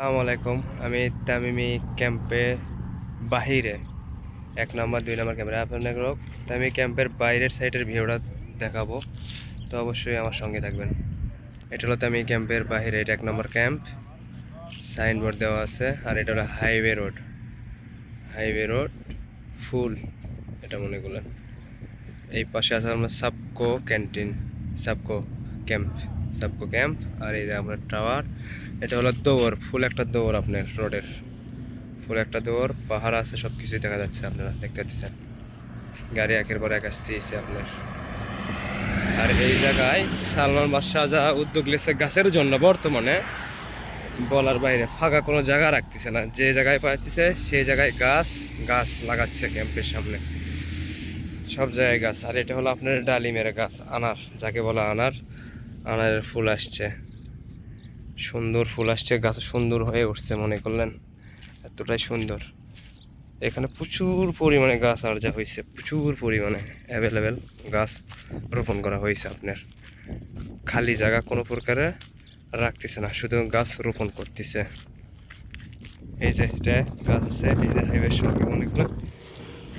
আসসালামু আলাইকুম। আমি তামিমি ক্যাম্পে বাহিরে। এক নম্বর, দুই নম্বর ক্যাম্পে আপনার তামিমি ক্যাম্পের বাইরের সাইডের ভিউটা দেখাবো। তো অবশ্যই আমার সঙ্গে থাকবেন। এটা হলো তামিমি ক্যাম্পের বাইরে এটা এক নম্বর ক্যাম্প। সাইনবোর্ড দেওয়া আছে। আর এটা হলো highway road. Highway road full, এটা মনে করলেন। এই পাশে আছে আমার Sabco canteen, Sabco camp. Sabco camp আর এই যে আপনার টাওয়ার, এটা হলো দৌড় ফুল একটা দৌড় আপনার রোডের। ফুল একটা দৌড় পাহাড় আছে সব কিছুই দেখা যাচ্ছে আপনারা, দেখতে পাচ্ছেন। গাড়ি একের পর এক আসতেছে আপনার। আর এই জায়গায় সালমান বাদশাহ যা উদ্যোগ নিয়েছে গাছের জন্য বর্তমানে, বলার বাইরে ফাঁকা কোনো জায়গা রাখতেছে না। যে জায়গায় পাচ্ছেছে সেই জায়গায় গাছ গাছ লাগাচ্ছে ক্যাম্পের সামনে। সব জায়গায় গাছ। আর এটা হলো আপনার ডালিমের গাছ, আনার, যাকে বলা আনার। আনারের ফুল আসছে। সুন্দর ফুল আসছে, গাছ সুন্দর হয়ে উঠছে, মনে করলেন? এতটাই সুন্দর। এখানে প্রচুর পরিমাণে গাছ আর যা হয়েছে প্রচুর পরিমাণে অ্যাভেলেবেল গাছ রোপণ করা হয়েছে আপনার। খালি জায়গা কোনো প্রকারে রাখতেছে না, শুধু গাছ রোপণ করতেছে। এই যে এটা গাছ আছে যে হাইওয়ের সঙ্গে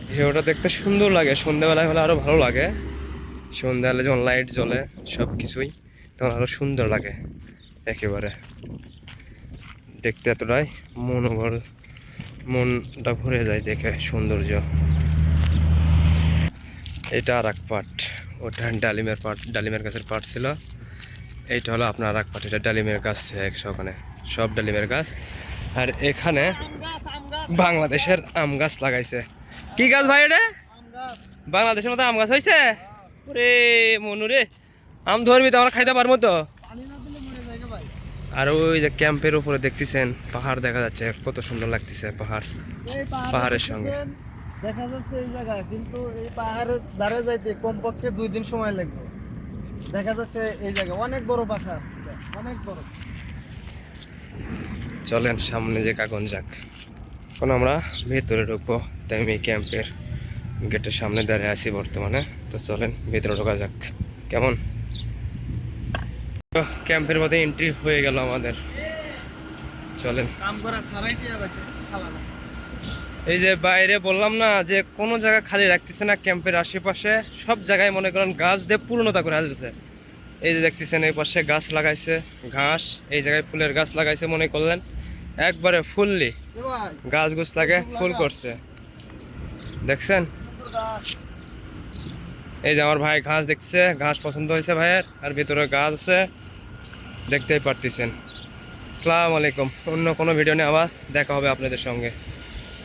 ভিউটা দেখতে সুন্দর লাগে, সন্ধ্যাবেলায় হলে আরও ভালো লাগে। সন্ধ্যাবেলা যখন লাইট জ্বলে সব কিছুই তখন আরও সুন্দর লাগে একেবারে। দেখতে এতটাই মনোবল মনটা ভরে যায় দেখে সৌন্দর্য। এটা আর এক পাট। ওটা ডালিমের পাট ডালিমের গাছের পাট ছিল। এইটা হলো আপনার আর এক পাট এটা ডালিমের গাছ ওখানে। সব ডালিমের গাছ। আর এখানে বাংলাদেশের আম গাছ লাগাইছে। কি গাছ ভাই এটা? বাংলাদেশের মতো আম গাছ হয়েছে রে মনু রে। আম ধরবি তো আমরা খাইতে পারব তো? আর ওই যে ক্যাম্পের উপরে দেখতেছেন পাহাড় দেখা যাচ্ছে কত সুন্দর লাগতেছে পাহাড় পাহাড়ের সঙ্গে। দেখা যাচ্ছে এই জায়গায় কিন্তু এই পাহাড়ের ধারে যাইতে কমপক্ষে দুই দিন সময় লাগবে। দেখা যাচ্ছে এই জায়গায় অনেক বড় পাহাড় অনেক বড়। চলেন সামনে যে কাগন যাক। এখন আমরা ভেতরে ঢুকবো তাই আমি ক্যাম্পের গেটের সামনে দাঁড়িয়ে আছি বর্তমানে। তো চলেন ভেতরে ঢোকা যাক। কেমন? ক্যাম্পের মধ্যে এন্ট্রি হয়ে গেল আমাদের। চলেন। এই যে বাইরে বললাম না যে কোনো জায়গা খালি রাখতেছে না ক্যাম্পের আশেপাশে সব জায়গায় মনে করেন গাছ দিয়ে পূর্ণতা করে হালতেছে এই যে দেখতেছেন এই পাশে গাছ লাগাইছে ঘাস এই জায়গায় ফুলের গাছ লাগাইছে মনে করলেন। একবারে ফুললি গাছ গুছ লাগে ফুল করছে। দেখছেন? এই যে আমার ভাই ঘাস দেখছে ঘাস পছন্দ হয়েছে ভাইয়ের আর ভিতরে গাছ আছে। দেখতেই পারতেছেন। সালামু আলাইকুম। অন্য কোনো ভিডিও নিয়ে আবার দেখা হবে আপনাদের সঙ্গে।